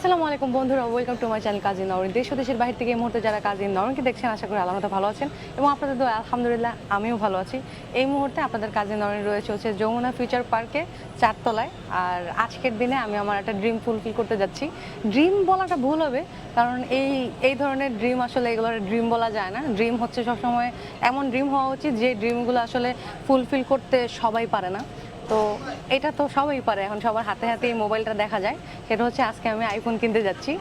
আসসালামু আলাইকুম বন্ধুরা welcome to my channel Kazi Norin দেশ দেশের বাইরে থেকে এই মুহূর্তে যারা কাজী নরিনকে দেখছেন, আশা করি আল্লাহ ভালো আছেন এবং আপনাদের তো আলহামদুলিল্লাহ, আমিও ভালো আছি। এই মুহূর্তে আপনাদের কাজী নরিন রয়েছে হচ্ছে যমুনা ফিউচার পার্কে চারতলায়। আর আজকের দিনে আমি আমার একটা ড্রিম ফুলফিল করতে যাচ্ছি। ড্রিম বলাটা ভুল হবে, কারণ এই এই ধরনের ড্রিম আসলে এগুলোর ড্রিম বলা যায় না। ড্রিম হচ্ছে সবসময় এমন ড্রিম হওয়া উচিত যে ড্রিমগুলো আসলে ফুলফিল করতে সবাই পারে না। তো এটা তো সবাই পারে। এখন সবার হাতে হাতে এই মোবাইলটা দেখা যায়। সেটা হচ্ছে আজকে আমি আইফোন কিনতে যাচ্ছি।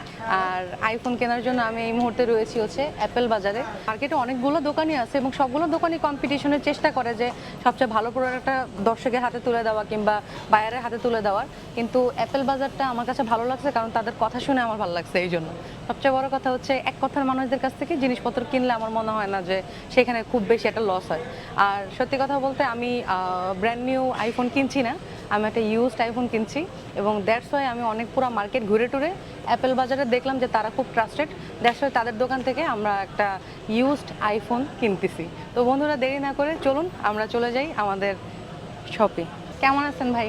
আর আইফোন কেনার জন্য আমি এই মুহূর্তে রয়েছি হচ্ছে অ্যাপেল বাজারে। মার্কেটে অনেকগুলো দোকানই আছে এবং সবগুলো দোকানই কম্পিটিশনের চেষ্টা করে যে সবচেয়ে ভালো প্রোডাক্টটা দর্শকের হাতে তুলে দেওয়া কিংবা বায়ারের হাতে তুলে দেওয়ার। কিন্তু অ্যাপেল বাজারটা আমার কাছে ভালো লাগছে কারণ তাদের কথা শুনে আমার ভালো লাগছে এই জন্য। সবচেয়ে বড় কথা হচ্ছে এক কথার মানুষদের কাছ থেকে জিনিসপত্র কিনলে আমার মনে হয় না যে সেখানে খুব বেশি একটা লস হয়। আর সত্যি কথা বলতে আমি ব্র্যান্ড নিউ আইফোন কিনছি না, আমি একটা ইউজড আইফোন কিনছি এবং দ্যাটস ওয়াই আমি অনেক পুরো মার্কেট ঘুরে টুরে অ্যাপেল বাজারে দেখলাম যে তারা খুব ট্রাস্টেড দ্যাটস ওয়াই তাদের দোকান থেকে আমরা একটা ইউজড আইফোন কিনতেছি। তো বন্ধুরা, দেরি না করে চলুন, আমরা চলে যাই আমাদের শপে কেমন আছেন ভাই?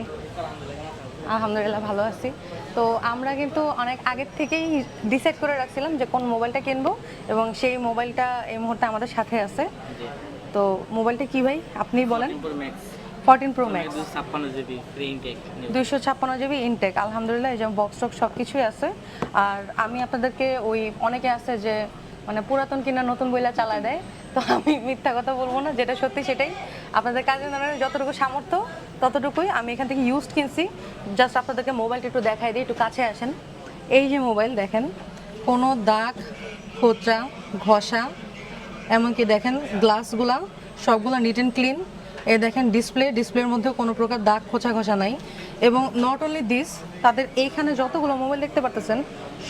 আলহামদুলিল্লাহ ভালো আছি। তো আমরা কিন্তু অনেক আগের থেকেই ডিসাইড করে রাখছিলাম যে কোন মোবাইলটা কিনবো এবং সেই মোবাইলটা এই মুহূর্তে আমাদের সাথে আছে। তো মোবাইলটা কি ভাই? আপনি বলেন। Pro max fourteen pro max দুশো ছাপ্পান্ন জিবি ফ্রি ইনটেক দুইশো ছাপ্পান্ন জিবি ইনটেক আলহামদুলিল্লাহ এই যে বক্স টক সব কিছুই আছে। আর আমি আপনাদেরকে ওই অনেকে আছে যে মানে পুরাতন কিনা নতুন বইলা চালায় দেয়। তো আমি মিথ্যা কথা বলব না যেটা সত্যি সেটাই। আপনাদের কাজে যতটুকু সামর্থ্য ততটুকুই আমি এখান থেকে ইউজ কিনছি। জাস্ট আপনাদেরকে মোবাইলটা একটু দেখাই দিই একটু কাছে আসেন। এই যে মোবাইল দেখেন কোনো দাগ খোঁচা ঘষা এমনকি দেখেন গ্লাসগুলা সবগুলো নিট অ্যান্ড ক্লিন এ দেখেন ডিসপ্লে ডিসপ্লের মধ্যে কোনো প্রকার দাগ খোঁচা খোঁচা নাই। এবং নট অনলি দিস তাদের এইখানে যতগুলো মোবাইল দেখতে পারতেছেন,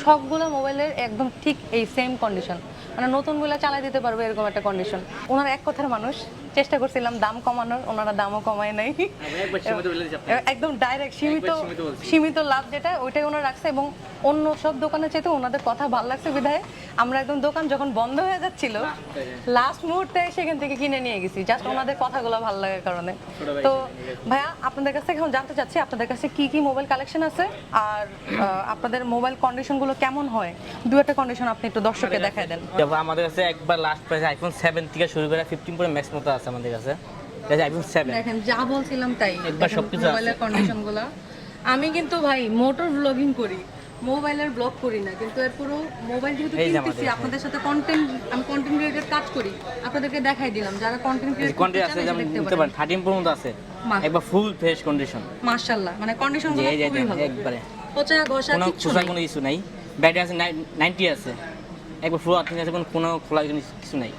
সবগুলো মোবাইলের একদম ঠিক এই সেম কন্ডিশন মানে নতুনগুলো চালাই দিতে পারবে এরকম একটা কন্ডিশন ওনার এক কথার মানুষ চেষ্টা করছিলাম দাম কমানোর ওনারা দামও কমায় নাই। একদম ডাইরেক্ট সীমিত সীমিত লাভ যেটা ওইটাই ওনারা রাখছে এবং অন্য সব দোকানের চাইতে ওনাদের কথা ভালো লাগছে বিধায় আমরা একদম দোকান যখন বন্ধ হয়ে যাচ্ছিল লাস্ট মুহূর্তে সেখান থেকে কিনে নিয়ে গেছি জাস্ট ওনাদের কথাগুলো ভালো লাগার কারণে। তো ভাইয়া আপনাদের কাছ এখন জানতে চাচ্ছি আপনাদের কাছে কি কি মোবাইল কালেকশন আছে? আর আপনাদের মোবাইল কন্ডিশনগুলো কেমন হয়? দু একটা কন্ডিশন আপনি একটু দর্শককে দেখায় দেন। আমাদের কাছে একবার লাস্ট প্রাইস আইফোন সেভেন থেকে শুরু করে ফিফটিন প্রো ম্যাক্স মতো আছে। আমাদের কাছে। আইফোন সেভেন দেখেন যা বলছিলাম তাই। একবার সবকিছু আছে। মোবাইলের কন্ডিশনগুলো আমি কিন্তু ভাই মোটর ব্লগিং করি। মোবাইলের ব্লগ করি না কিন্তু এরপরও মোবাইল যেহেতু কিনতেছি আপনাদের সাথে কন্টেন্ট আমি কন্টেন্ট ক্রিয়েটর কাজ করি। আপনাদেরকে দেখাই দিলাম যারা কন্টেন্ট ক্রিয়েট করতে চান আছে যেমন দেখতে পারেন। পারেন থার্টিন প্রো মতো আছে। একবার ফুল ফ্রেশ কন্ডিশন মাশাআল্লাহ মানে কন্ডিশনগুলো খুবই ভালো। একবারে। পচা ঘষা নাই। কোনো ইস্যু নাই। ব্যাটারি আছে নাইনটি আছে। একবার ফুল আর্থিং আছে কোনো খোলা কিছু নাই।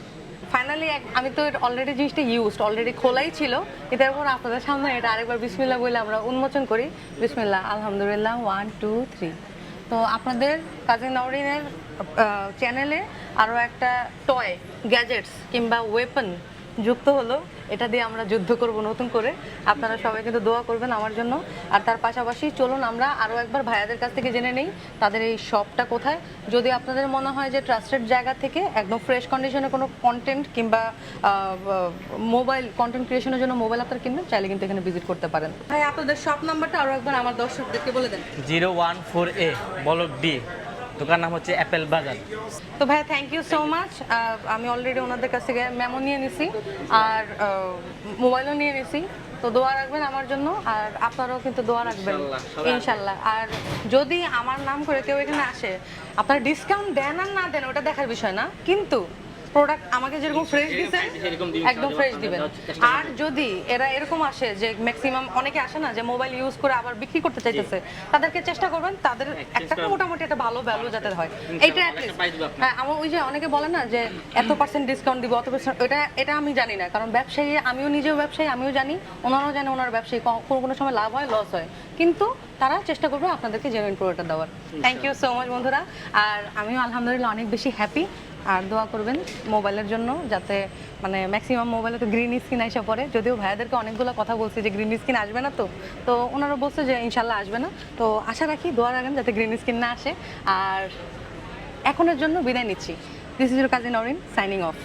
ফাইনালি আমি তো অলরেডি জিনিসটা ইউজড অলরেডি খোলাই ছিল। কিন্তু এরপর আপনাদের সামনে এটা আরেকবার বিসমিল্লা বলে আমরা উন্মোচন করি। বিসমিল্লা আলহামদুলিল্লাহ ওয়ান টু থ্রি তো আপনাদের কাজী নওরিনের চ্যানেলে আরও একটা টয় গ্যাজেটস কিংবা ওয়েপন যুক্ত হলো। এটা দিয়ে আমরা যুদ্ধ করব নতুন করে। আপনারা সবাই কিন্তু দোয়া করবেন আমার জন্য। আর তার পাশাপাশি চলুন আমরা আরও একবার ভাইয়াদের কাছ থেকে জেনে নেই, তাদের এই শপটা কোথায়। যদি আপনাদের মনে হয় যে ট্রাস্টেড জায়গা থেকে একদম ফ্রেশ কন্ডিশনে কোনো কন্টেন্ট কিংবা মোবাইল কন্টেন্ট ক্রিয়েশনের জন্য মোবাইল আপনারা কিনবেন, চাইলে কিন্তু এখানে ভিজিট করতে পারেন। ভাই আপনাদের শপ নাম্বারটা আরও একবার আমার দর্শকদেরকে বলে দেন। Zero one four A block D. দোকান নাম হচ্ছে অ্যাপেল বাজার। তো ভাই থ্যাংক ইউ সো মাচ আমি অলরেডি ওনাদের কাছ থেকে মেমো নিয়ে নিছি আর মোবাইলও নিয়ে নিছি। তো দোয়া রাখবেন আমার জন্য আর আপনারাও কিন্তু দোয়া রাখবেন। ইনশাল্লাহ, আর যদি আমার নাম করে কেউ এখানে আসে আপনারা ডিসকাউন্ট দেন আর না দেন ওটা দেখার বিষয় না। কিন্তু প্রোডাক্ট আমাকে যেরকম ফ্রেশ দিচ্ছেন একদম ফ্রেশ দিবেন। আর যদি এরা এরকম আসে যে ম্যাক্সিমাম অনেকে আসে না যে মোবাইল ইউজ করে আবার বিক্রি করতে চাইতেছে তাদেরকে চেষ্টা করবেন তাদের একটা মোটামুটি একটা ভালো ভ্যালু যাতে হয়। এইটা। হ্যাঁ আমার ওই যে অনেকে বলে না যে এত পার্সেন্ট ডিসকাউন্ট দিব অত পার্সেন্ট এটা এটা আমি জানি না। কারণ ব্যবসায়ী আমিও নিজেও ব্যবসায়ী আমিও জানি ওনারাও জানে ওনার ব্যবসায়ী। কোনো কোনো সময় লাভ হয় লস হয়। কিন্তু তারা চেষ্টা করবে আপনাদেরকে জেনুইন প্রোডাক্টটা দেওয়ার। থ্যাংক ইউ সো মাচ বন্ধুরা। আর আমিও আলহামদুলিল্লাহ অনেক বেশি হ্যাপি আর দোয়া করবেন মোবাইলের জন্য যাতে মানে ম্যাক্সিমাম মোবাইলে তো গ্রিন স্ক্রিন আসা পড়ে। যদিও ভাইয়াদেরকে অনেকগুলো কথা বলছে যে গ্রিন স্ক্রিন আসবে না তো। তো ওনারা বলছে যে ইনশাল্লাহ আসবে না। তো আশা রাখি, দোয়া রাখেন যাতে গ্রিন স্ক্রিন না আসে। আর এখনের জন্য বিদায় নিচ্ছি। This is your cousin Orin signing off